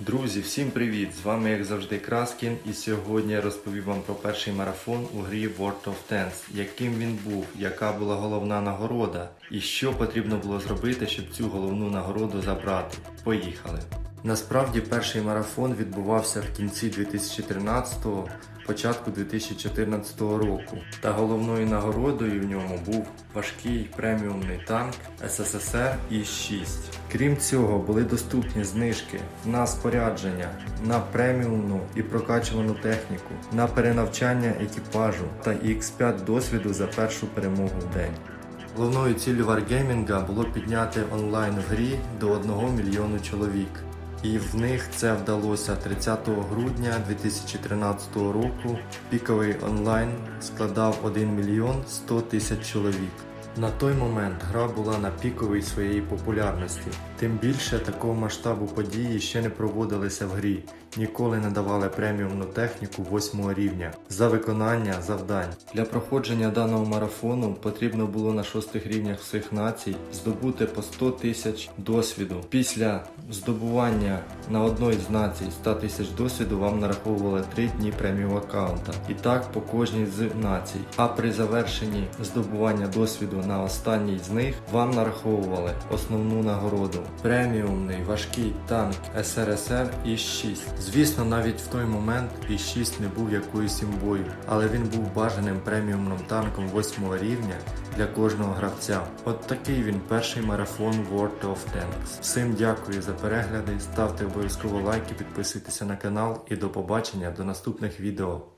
Друзі, всім привіт! З вами як завжди Краскін, і сьогодні я розповім вам про перший марафон у грі World of Tanks, яким він був, яка була головна нагорода, і що потрібно було зробити, щоб цю головну нагороду забрати. Поїхали! Насправді перший марафон відбувався в кінці 2013-го, початку 2014 року. Та головною нагородою в ньому був важкий преміумний танк СССР І-6. Крім цього, були доступні знижки на спорядження, на преміумну і прокачувану техніку, на перенавчання екіпажу та X5 досвіду за першу перемогу в день. Головною ціллю Wargaming було підняти онлайн в грі до 1 мільйону чоловік. І в них це вдалося 30 грудня 2013 року. Піковий онлайн складав 1 мільйон 100 тисяч чоловік. На той момент гра була на піковій своєї популярності. Тим більше такого масштабу події ще не проводилися в грі, ніколи не давали преміумну техніку 8 рівня за виконання завдань. Для проходження даного марафону потрібно було на шостих рівнях всіх націй здобути по 100 тисяч досвіду. Після здобування на одної з націй 100 тисяч досвіду вам нараховували 3 дні преміум аккаунта. І так по кожній з націй. А при завершенні здобування досвіду на останній з них вам нараховували основну нагороду преміумний важкий танк СРСР І-6. Звісно, навіть в той момент І-6 не був якоюсь імбою, але він був бажаним преміумним танком 8 рівня для кожного гравця. От такий він перший марафон World of Tanks. Всім дякую за перегляди, ставте обов'язково лайки, підписуйтеся на канал і до побачення до наступних відео.